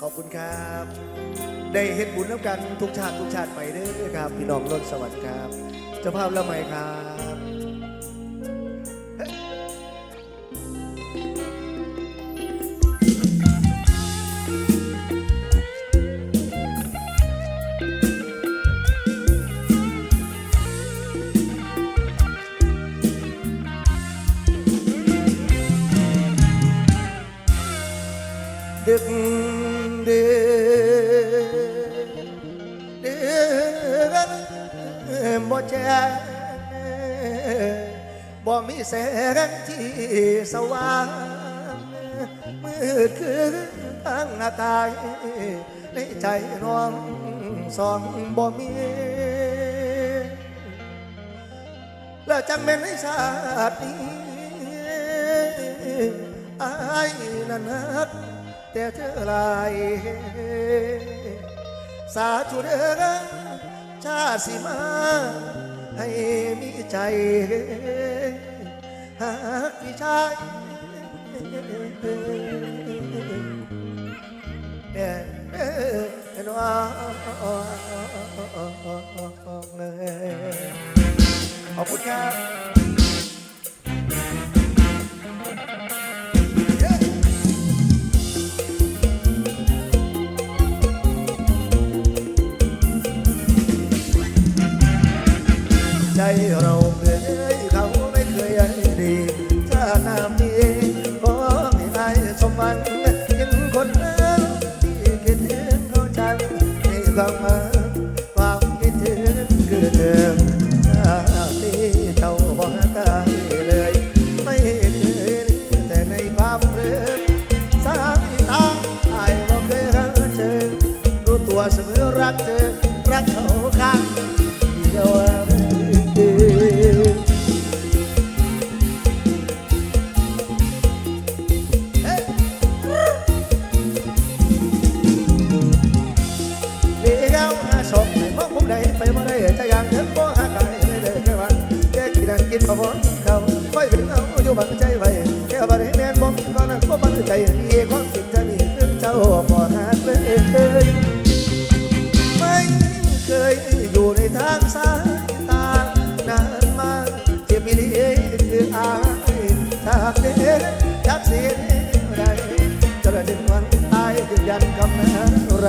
ขอบคุณครับ ได้เห็นบุญแล้วกันทุกชาติทุกชาติไปเด้อครับ พี่น้องรนสวัสดิ์ครับ เจ้าภาพละไมครับ บ่มีแสงที่สว่างมืดคือตั้งหน้าตายในใจน้องสองบ่มี แล้วจังเป็นในชาตินี้อายนั้นนักแต่เธอลายสาธุเด้อชาสิมา ให้มีใจ หากพี่ชายเด่นเด่นว่าขอบคุณครับใจเรา รู้ตัวเ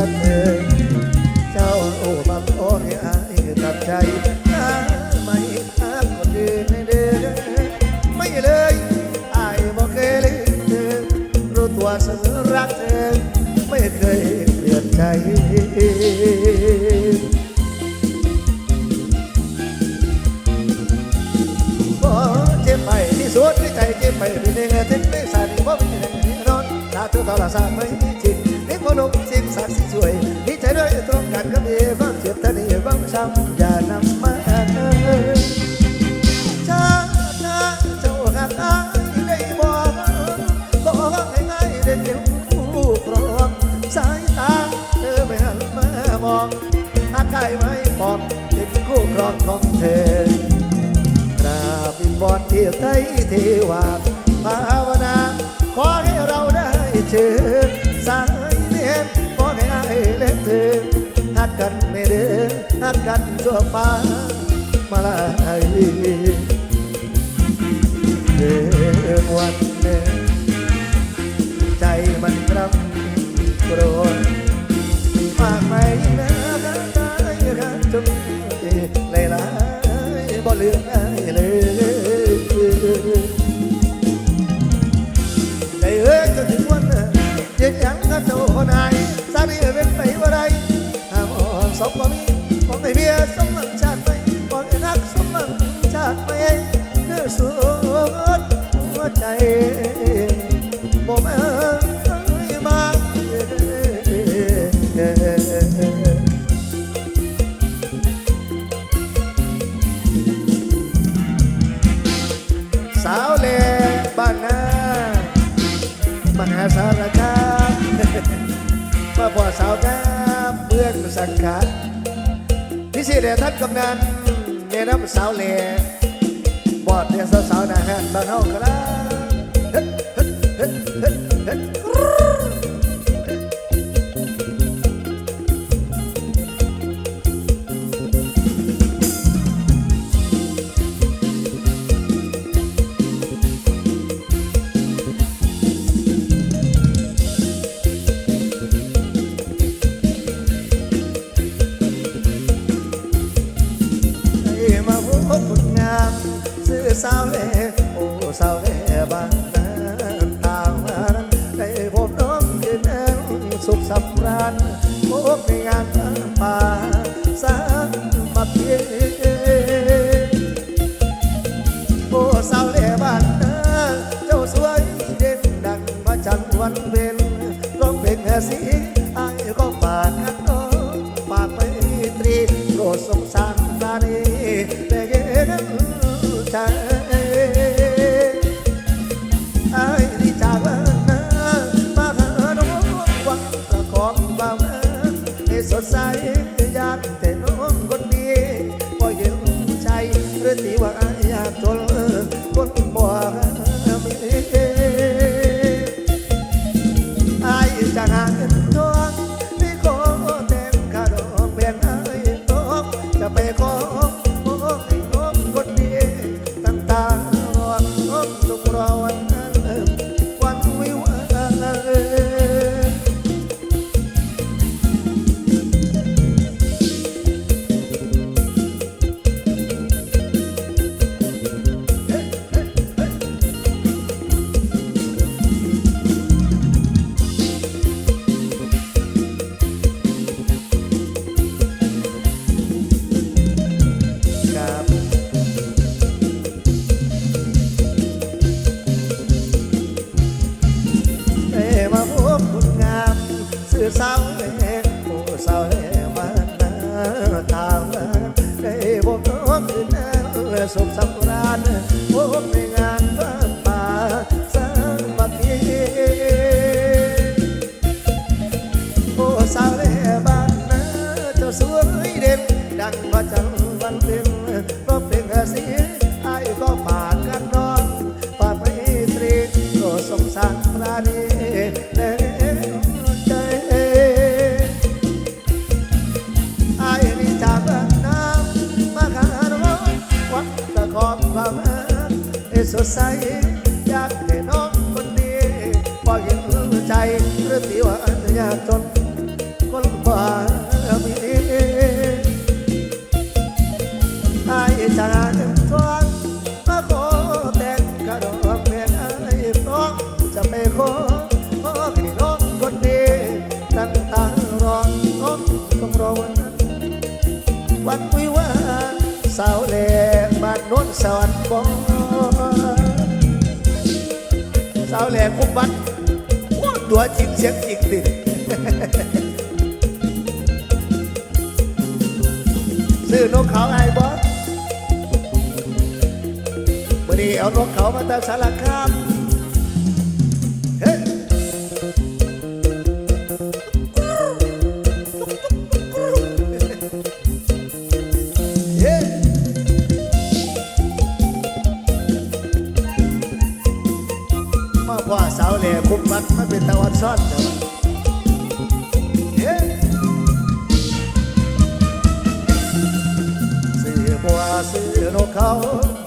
รักเธอ เจ้าโอ้บางโอ้ให้อายตัดใจนะไม่อาคนอื่นเด้อไม่เลยอายบอกเคยลืมเธอรู้ตัวเสมอรักเธอ ไม่เคยเปลี่ยนใจก็เจ็บไปที่สุดที่ใจเจ็บไปที่เนื้อถึงไม่สั่นเพราไม่ได้นอนตาเธอตาละสาไม่จริง นี่พนมสิ่งศักดิ์สิทธิ์สวยนี่ใจด้วยตรงกันก็มีความเจ็บท่านี้บ้างช้ำอย่านำมาชาหน้าเจ้าหักอายได้บอกบอกให้ง่ายได้เจ็บผู้ครองสายตาเธอไม่หันมามองหากใครไม่มองเป็นคู่ครองของเธอกราบวิงบอนเทียบไทยเทวา อหักกัน สารคามมาพอสาวงามเมืองสังขารพิเศษแด่ท่านกำนันแนะนำสาวเหล่บอดเดียสาวๆหนาหันบ้านเฮาครับ เวโอ้สาวเว money. นวลสอนบอสาวแหลมคุ้มบัดตัวจริงเสียงจริงติดซื้อนกเขาไอ้บอสวันนี้เอานกเขามาตามสารคาม Oh.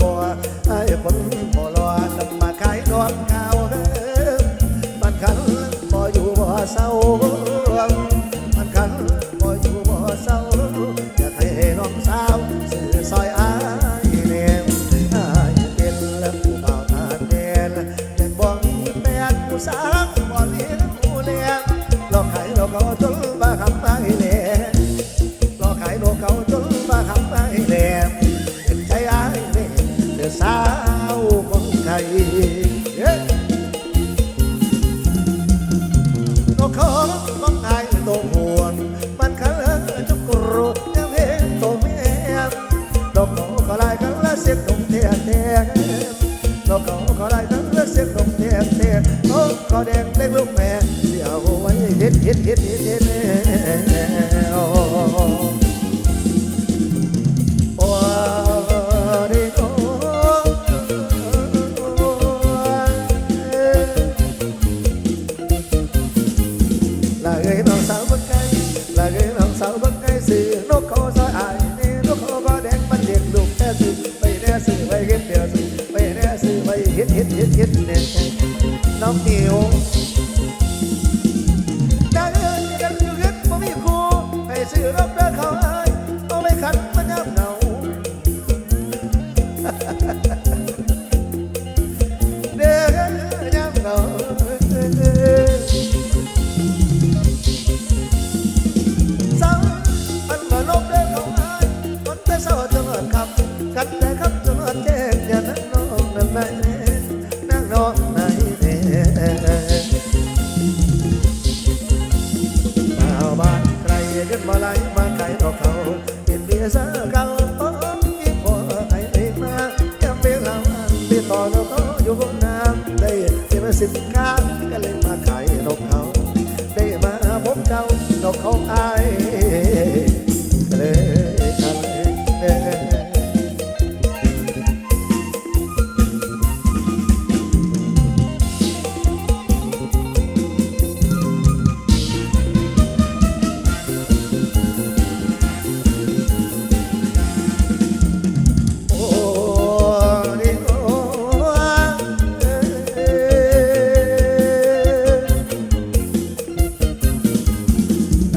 ตัวเขาได้ทั้งเสียงตรงเทียนเทียนเขาก็แดงเล็กลูกแม่เดี๋ยวไว้เห็ดเห็ดเฮ็ดเห็ดเห็ด forgiveness. Love you.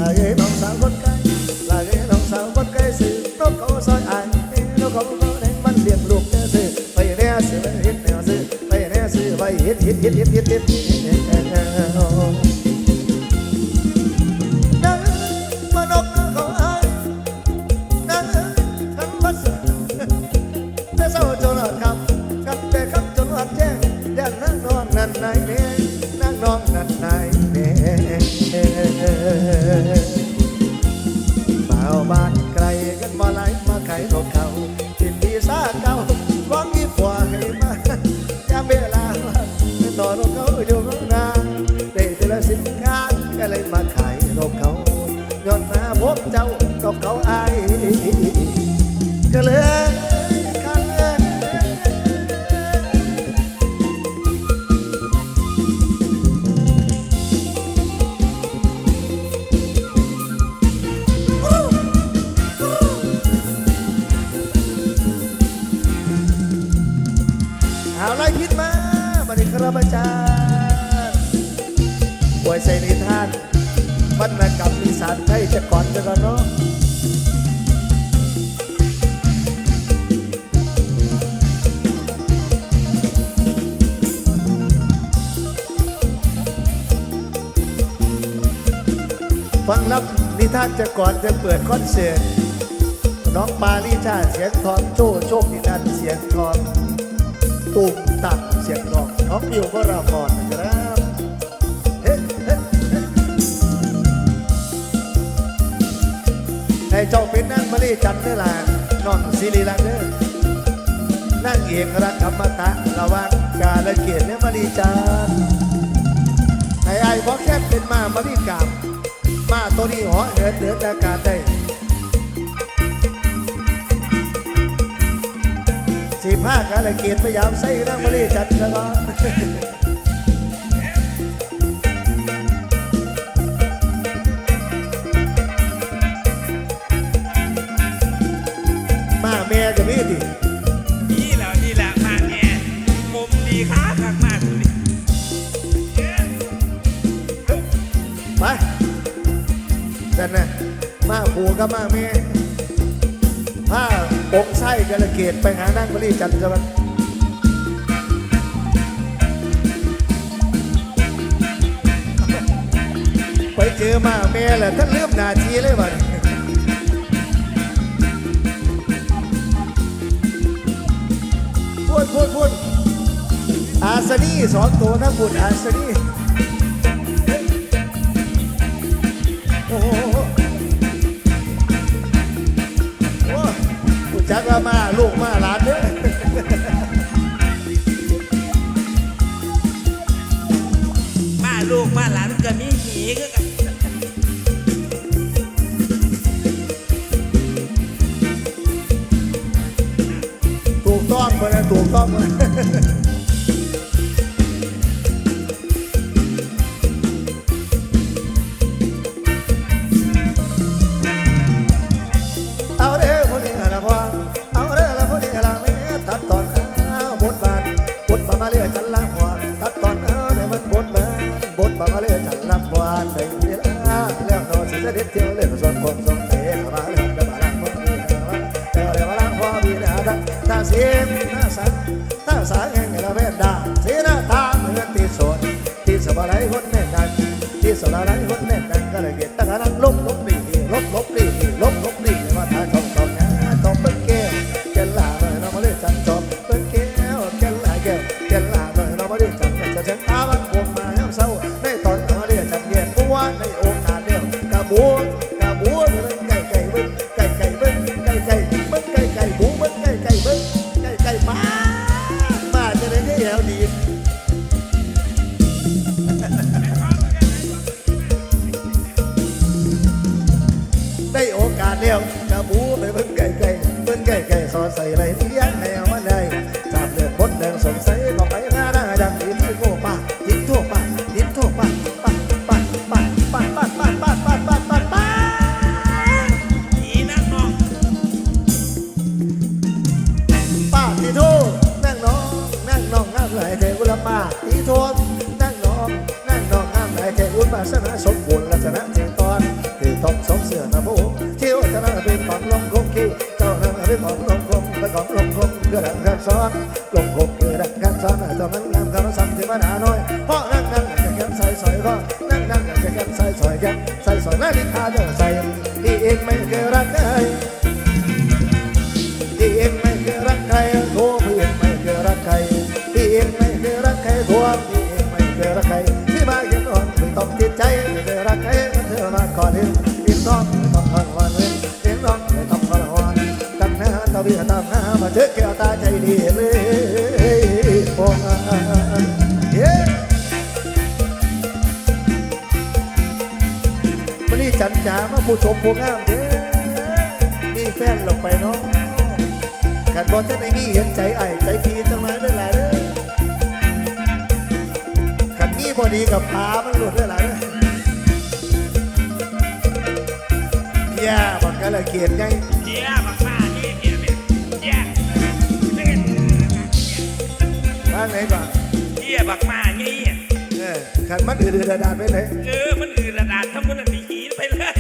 là ghế bóng sao vất cây là ghế bóng sao vất cây sự tốt có soi ai nó không có đánh văn liệt luộc thế sự vậy nè sự vậy hết nè sự vậy nè sự vậy hết hết hết hết hết hết hết hết hết จ้าก็เขาอาย ฟังรับนิทานจะก่อนจะเปิดคอนเสิร์ตน้องปาลิชาเสียงทองโจโชคดีนันเสียงทองตุ่มตักเสียงทองน้องมิวก็ราพรนะครับเฮ้เฮ้ให้เจ้าเป็นนั่งมาลีจันเด้อล่ะนอนซิลิลันเด้นั่งเองรักธรรมตะระวังกาละเกียรติเนี่ยมาลีจันให้ไอ้บอแคบเป็นมามาลีกรรม มาตัวนี้หอเดินเดินอากาศได้สิบห้ากาลเกียรติพยายามใส่ร่างมาลีจัดนะบ้า กระเกตไปหานั่งบริจันทร์จันไปเจอมาแม่แหละท่านเลื่อมนาทีเลยบันพูดพูดพูดอาสนีสองตัวนะพูดอาสนีโอ้ักว่มาลูกมาหลานเด้อมาลูกมาหลานก็มีหีก็กันถูกต้องเลยถูกต้องเลย 漂亮。 รักใครโทรพี่ไม่เคยรักใครที่มาเย็นอ่อนไม่ต้องจิตใจไม่เคยรักใครเธอมาก่อนเองดินน้องไม่ต้องทรมานเลยดินน้องไม่ต้องทรมานตั้งหน้าตาเบียตามหน้ามาเจอแก้วตาใจดีเลยโอ้เย้มันนี่จันจ๋ามาผู้ชมผู้งามเด้มีแฟนหลงไปเนาะขันบอลจะไม่มีเห็นใจไอ้ใจพี ดีกับพามันหลุดได้หลายเด้อย่าบักกะละเกียดไงเจี๊ยบมากๆนี่เจี๊ยบเนี่ยเจี๊ยบ้านไหนบ้างเจี๊ยบักมากๆนี่เออขันมันอืดๆดาดๆไปไหนเออมันอื่นระดับทั้งมันหนีไปเลย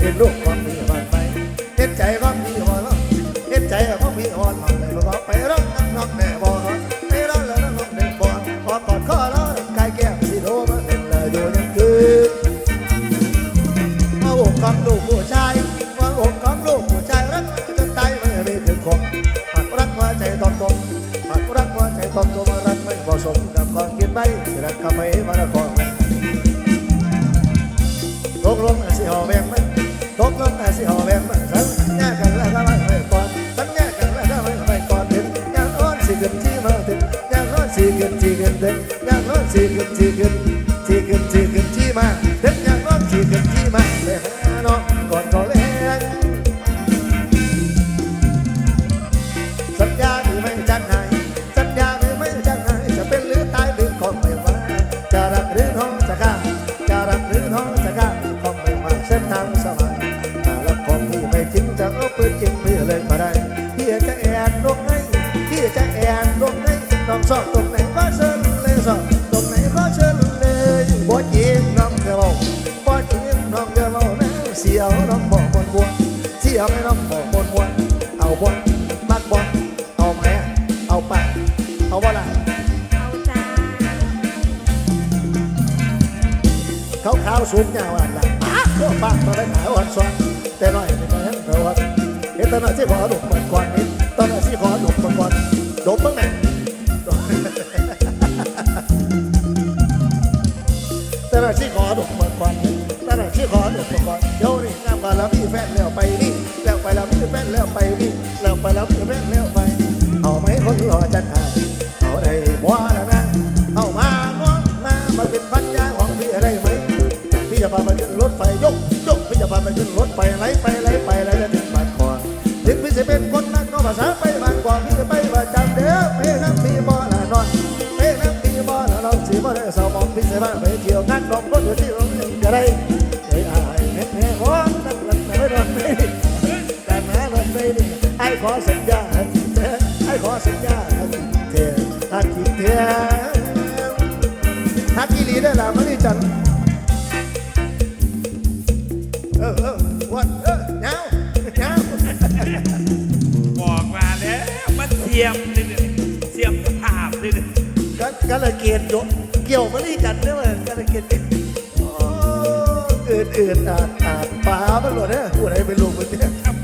เห็นลูกความมีบ้านไปเห็นใจความ กข้าไปมาละครตกลงสิหอแบงมันตกลงสิหอแบงมันสัญญากันแล้วทำไม่ก่อนสัญญากันแล้วทำไม่ก่อนถึงอย่างอ้อนสิเกินที่มาถึงอย่างอ้อนสิเกินที่เกินถึง สอบตรงไหนก็เชิญเลยสอบตรงไหนก็เชิญเลยบ่จริงน้องจะบอกบ่จริงน้องจะบอกนะเสียวน้องบอกบนบวนเสียวไม่น้องบอกบนบวนเอาบนมักบอลเอาแม่เอาปากเอาว่าละเอาจ้าเขาขาวสูงยาวอันละปากก็ปากตอนได้ขาวอันสวนแต่น้อยไม่น้อยเท่าวันเห็นตอนนั้นที่ขอดมมันก่อนนี่ตอนนั้นที่ขอดมมันก่อนดม แล้วไปแมีแฟนแล้วไปนี่แล้วไปแล้วมีแฟนแล้วไป เอาไหมคนรอจัดหาเอาได้บัวแล้วนะเอามาน้องมามาเป็นพันยาของพี่อะได้ไหมพี่จะพาไปขึ้นรถไฟยกยกพี่จะพาไปขึ้นรถไฟไหลไปไหลไปไหลแล้วถึงบ้านก่อนถึงพี่จะเป็นคนนักก็ภาษาไปบ้านก่อนพี่จะไปประจำเด้อไปน้ำพี่บ่อละนอนไปน้ำพี่บ่อละนอนสีบ่ได้เศร้ามองพี่จะบ้านไปเที่ยวงานดอกรถอยู่ที่โรงเรียนก็ได้ ขอสัญญาเธอไอ้ขอสัญญาเธอถ้าคิดเธอฮักอีหลีได้อละมันนี่จันเออเออวันเออเงาเงาบอกมาแล้วมันเสียมเลยเนี่เสียมภาพเลยเนี่กันกันละเกียดโยเกี่ยวมานี่กันเนี่ยมันกันละเกียดโอ้อื่นอื่นอานอ่านปลามันหลดเนี่ยผู้ใดเป็นลูกมันเนี่ย